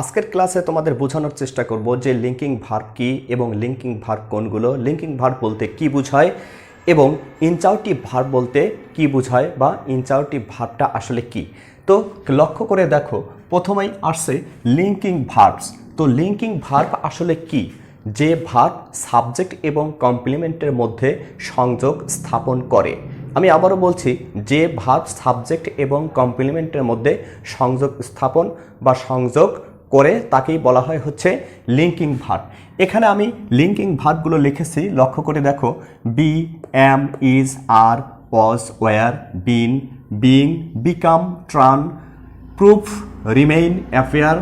আজকের ক্লাসে তোমাদের বোঝানোর চেষ্টা করব যে লিঙ্কিং ভার্ব কি এবং লিঙ্কিং ভার্ব কোনগুলো। লিঙ্কিং ভার্ব বলতে কি বোঝায় এবং ইনচাউটিভ ভার্ব বলতে কি বোঝায় বা ইনচাউটিভ ভার্বটা আসলে কি। তো লক্ষ্য করে দেখো, প্রথমেই আসছে লিঙ্কিং ভার্বস তো লিঙ্কিং ভার্ব আসলে কি? যে ভার্ব সাবজেক্ট এবং কমপ্লিমেন্টের মধ্যে সংযোগ স্থাপন করে। আমি আবারও বলছি, যে ভার্ব সাবজেক্ট এবং কমপ্লিমেন্টের মধ্যে সংযোগ স্থাপন বা সংযোগ করে তাকেই বলা হয় হচ্ছে লিঙ্কিং ভার্ব এখানে আমি লিঙ্কিং ভার্বগুলো লিখেছি। লক্ষ্য করে দেখো be am is are was were been being become turn prove remain appear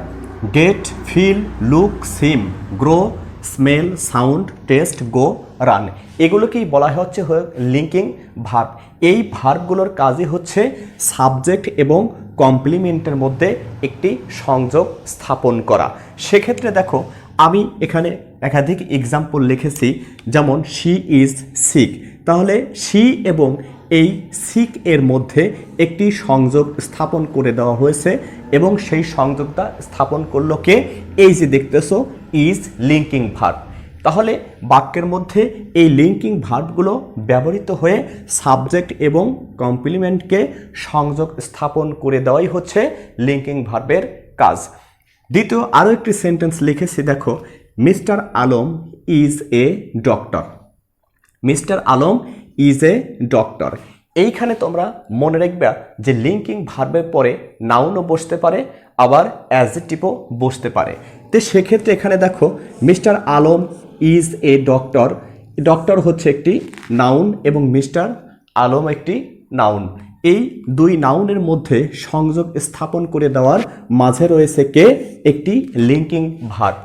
get feel look seem grow smell sound taste go run এগুলোকেই বলা হচ্ছে লিঙ্কিং ভার্ব এই ভার্বগুলোর কাজই হচ্ছে সাবজেক্ট এবং কমপ্লিমেন্টের মধ্যে একটি সংযোগ স্থাপন করা। সেক্ষেত্রে দেখো, আমি এখানে একাধিক এক্সাম্পল লিখেছি, যেমন শি ইজ সিক তাহলে শি এবং এই সিক এর মধ্যে একটি সংযোগ স্থাপন করে দেওয়া হয়েছে এবং সেই সংযোগটা স্থাপন করল কে? এই যে দেখতেছো ইজ লিঙ্কিং ভার্ব তাহলে বাক্যের মধ্যে এই লিঙ্কিং ভার্বগুলো ব্যবহৃত হয়ে সাবজেক্ট এবং কমপ্লিমেন্টকে সংযোগ স্থাপন করে দেওয়াই হচ্ছে লিঙ্কিং ভার্বের কাজ। দ্বিতীয় আরও একটি সেন্টেন্স লিখেছি, দেখো Mr Alam is a doctor Mr Alam is a doctor এইখানে তোমরা মনে রাখবে যে লিঙ্কিং ভার্বের পরে নাউনও বসতে পারে, আবার অ্যাজেটিভও বসতে পারে। তো সেক্ষেত্রে এখানে দেখো Mr Alam is a doctor doctor হচ্ছে একটি নাউন এবং মিস্টার আলম একটি নাউন এই দুই নাউনের মধ্যে সংযোগ স্থাপন করে দেওয়ার মাঝে রয়েছে কে? একটি লিঙ্কিং ভার্ব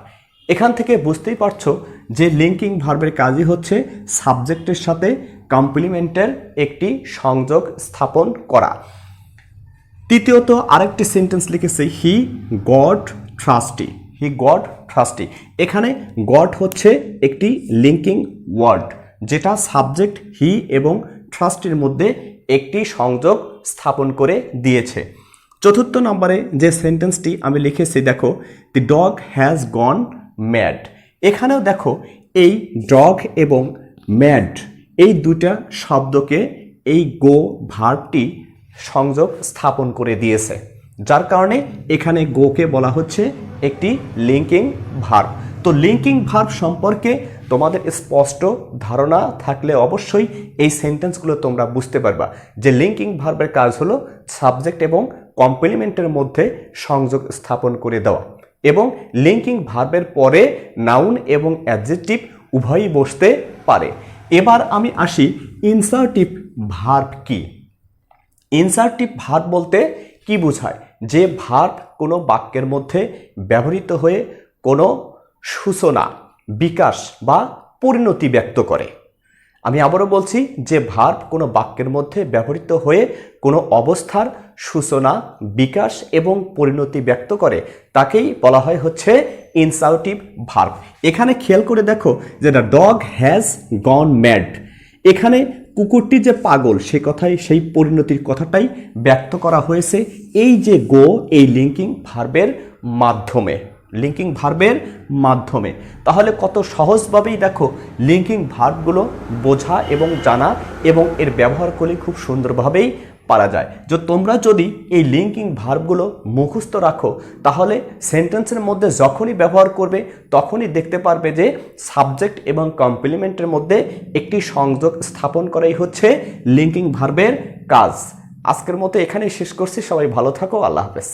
এখান থেকে বুঝতেই পারছ যে লিঙ্কিং ভার্বের কাজই হচ্ছে সাবজেক্টের সাথে কমপ্লিমেন্টের একটি সংযোগ স্থাপন করা। তৃতীয়ত আরেকটি সেন্টেন্স লিখেছে he got thirsty he got thirsty এখানে গড হচ্ছে একটি লিঙ্কিং ওয়ার্ড যেটা সাবজেক্ট হি এবং ট্রাস্টির মধ্যে একটি সংযোগ স্থাপন করে দিয়েছে। চতুর্থ নম্বরে যে সেন্টেন্সটি আমি লিখেছি, দেখো the dog has gone mad এখানেও দেখো, এই ডগ এবং ম্যাড এই দুটা শব্দকে এই গো ভার্বটি সংযোগ স্থাপন করে দিয়েছে। যার কারণে এখানে গোকে বলা হচ্ছে একটি লিঙ্কিং ভার্ব তো লিঙ্কিং ভার্ব সম্পর্কে তোমাদের স্পষ্ট ধারণা থাকলে অবশ্যই এই সেন্টেন্সগুলো তোমরা বুঝতে পারবা। যে লিঙ্কিং ভার্বের কাজ হলো সাবজেক্ট এবং কমপ্লিমেন্টের মধ্যে সংযোগ স্থাপন করে দেওয়া। এবং লিঙ্কিং ভার্বের পরে নাউন এবং অ্যাডজেক্টিভ উভয়ই বসতে পারে। এবার আমি আসি ইনসার্টিভ ভার্ব কি। ইনসার্টিভ ভার্ব বলতে কি বোঝায়? যে ভার্ব কোনো বাক্যের মধ্যে ব্যবহৃত হয়ে কোনো সূচনা, বিকাশ বা পরিণতি ব্যক্ত করে। আমি আবারও বলছি, যে ভার্ব কোনো বাক্যের মধ্যে ব্যবহৃত হয়ে কোনো অবস্থার সূচনা, বিকাশ এবং পরিণতি ব্যক্ত করে, তাকেই বলা হয় হচ্ছে ইনসাউটিভ ভার্ব এখানে খেয়াল করে দেখো যে the dog has gone mad. এখানে কুকুরটি যে পাগল, সে কথাই, সেই পরিণতির কথাটাই ব্যক্ত করা হয়েছে এই যে গো, এই লিঙ্কিং ভার্বের মাধ্যমে। লিঙ্কিং ভার্বের মাধ্যমে। তাহলে কত সহজভাবেই দেখো লিঙ্কিং ভার্বগুলো বোঝা এবং জানা এবং এর ব্যবহার করলে খুব সুন্দরভাবেই পারা যায়। যে তোমরা যদি এই লিঙ্কিং ভার্বগুলো মুখস্থ রাখো, তাহলে সেন্টেন্সের মধ্যে যখনই ব্যবহার করবে, তখনই দেখতে পারবে যে সাবজেক্ট এবং কমপ্লিমেন্টের মধ্যে একটি সংযোগ স্থাপন করাই হচ্ছে লিঙ্কিং ভার্বের কাজ। আজকের মতো এখানেই শেষ করছি। সবাই ভালো থাকো। আল্লাহ হাফেজ।